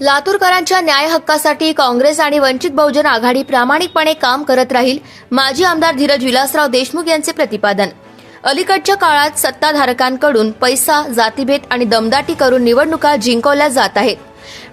लातूरकरांच्या न्याय हक्कासाठी काँग्रेस आणि वंचित बहुजन आघाडी प्रामाणिकपणे काम करत राहील माजी आमदार धीरज विलासराव देशमुख यांचे प्रतिपादन. अलीकडच्या काळात सत्ताधारकांकडून पैसा जातीभेद आणि दमदाटी करून निवडणुका जिंकवल्या जात आहेत.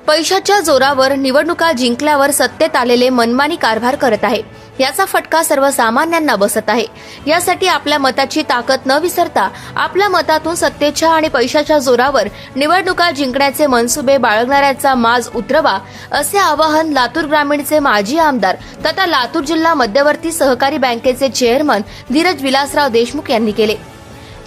पैशाच्या जोरावर निवडणुका जिंकल्यावर सत्तेत आलेले मनमानी कारभार करत आहे. याचा फटका सर्वसामान्यांना बसत आहे. यासाठी आपल्या मताची ताकद न विसरता आपल्या मतातून सत्तेच्या आणि पैशाच्या जोरावर निवडणुका जिंकण्याचे मनसुबे बाळगणाऱ्याचा माज उतरवा असे आवाहन लातूर ग्रामीणचे माजी आमदार तथा लातूर जिल्हा मध्यवर्ती सहकारी बँकेचे चेअरमन धीरज विलासराव देशमुख यांनी केले.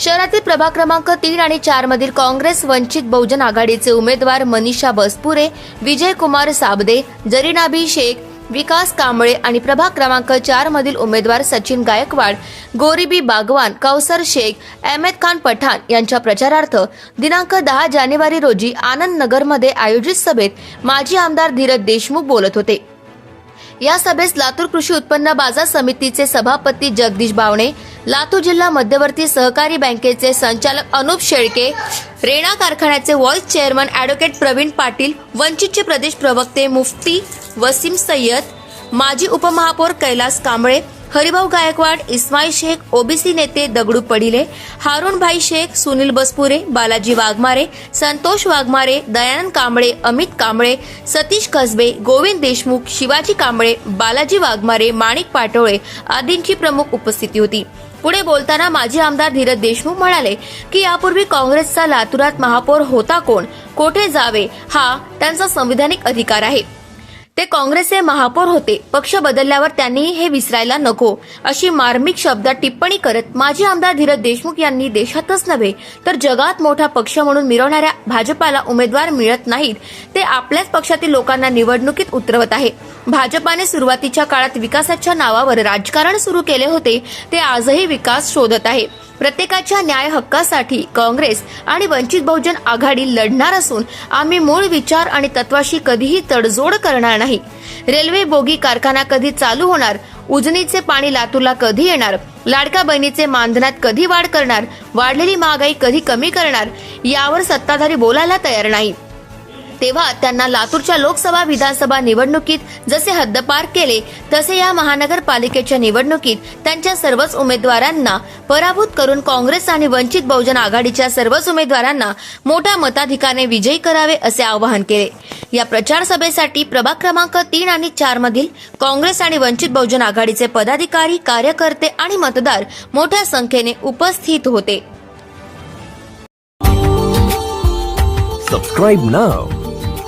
शहरातील प्रभाग क्रमांक तीन आणि चार मधील काँग्रेस वंचित बहुजन आघाडीचे उमेदवार मनीषा बसपुरे विजय कुमार साबदे जरीनाबी शेख विकास कांबळे आणि प्रभाग क्रमांक चार मधील उमेदवार सचिन गायकवाड गोरीबी बागवान कौसर शेख अहमद खान पठाण यांच्या प्रचारार्थ दिनांक दहा जानेवारी रोजी आनंद नगरमध्ये आयोजित सभेत माजी आमदार धीरज देशमुख बोलत होते. या सभेस लातूर कृषी उत्पन्न बाजार समितीचे सभापती जगदीश बावणे लातूर जिल्हा मध्यवर्ती सहकारी बँकेचे संचालक अनुप शेळके रेणा कारखान्याचे vice chairman advocate Pravin Patil वंचितचे प्रदेश प्रवक्ते मुफ्ती वसीम सय्यद माजी उपमहापौर कैलास कांबळे हरिभाऊ गायकवाड इस्माईल शेख ओबीसी नेते दगडू पडिले हारुणभाई शेख सुनील बसपुरे बालाजी वाघमारे संतोष वाघमारे दयानंद कांबळे अमित कांबळे सतीश कसबे गोविंद देशमुख शिवाजी कांबळे बालाजी वाघमारे माणिक पाटोळे आदींची प्रमुख उपस्थिती होती. पुढे बोलताना माजी आमदार धीरज देशमुख म्हणाले की यापूर्वी काँग्रेसचा लातूरात महापौर होता कोण? कोठे जावे? हा त्यांचा संविधानिक अधिकार आहे. ते काँग्रेसचे महापौर होते. पक्ष बदलल्यावर त्यांनीही हे विसरायला नको. अशी मार्मिक शब्दात टिप्पणी करत माजी आमदार धीरज देशमुख यांनी देशातच नव्हे तर जगात मोठा पक्ष म्हणून मिरवणाऱ्या भाजपाला उमेदवार मिळत नाहीत. ते आपल्याच पक्षातील लोकांना निवडणुकीत उतरवत आहे. भाजपाने सुरुवातीच्या काळात विकासाच्या नावावर राजकारण सुरू केले होते ते आजही विकास शोधत आहे. प्रत्येकाच्या न्याय हक्कासाठी काँग्रेस आणि वंचित बहुजन आघाडी लढणार असून आम्ही मूळ विचार आणि तत्वाशी कधीही तडजोड करणार नाही. रेल्वे बोगी कारखाना कधी चालू होणार? उजनीचे पाणी लातूरला कधी येणार? लाडका बहिणीचे मानधनात कधी वाढ करणार? वाढलेली महागाई कधी कमी करणार? यावर सत्ताधारी बोलायला तयार नाही. तेव्हा त्यांना लातूरच्या लोकसभा विधानसभा निवडणुकीत जसे हद्दपार केले तसे या महानगरपालिकेच्या निवडणुकीत त्यांच्या सर्वच उमेदवारांना पराभूत करून काँग्रेस आणि वंचित बहुजन आघाडीच्या सर्वच उमेदवारांना मोठ्या मताधिकाराने विजयी करावे असे आवाहन केले. या प्रचार सभेसाठी प्रभाग क्रमांक तीन आणि चार मधील काँग्रेस आणि वंचित बहुजन आघाडीचे पदाधिकारी कार्यकर्ते आणि मतदार मोठ्या संख्येने उपस्थित होते. Subscribe now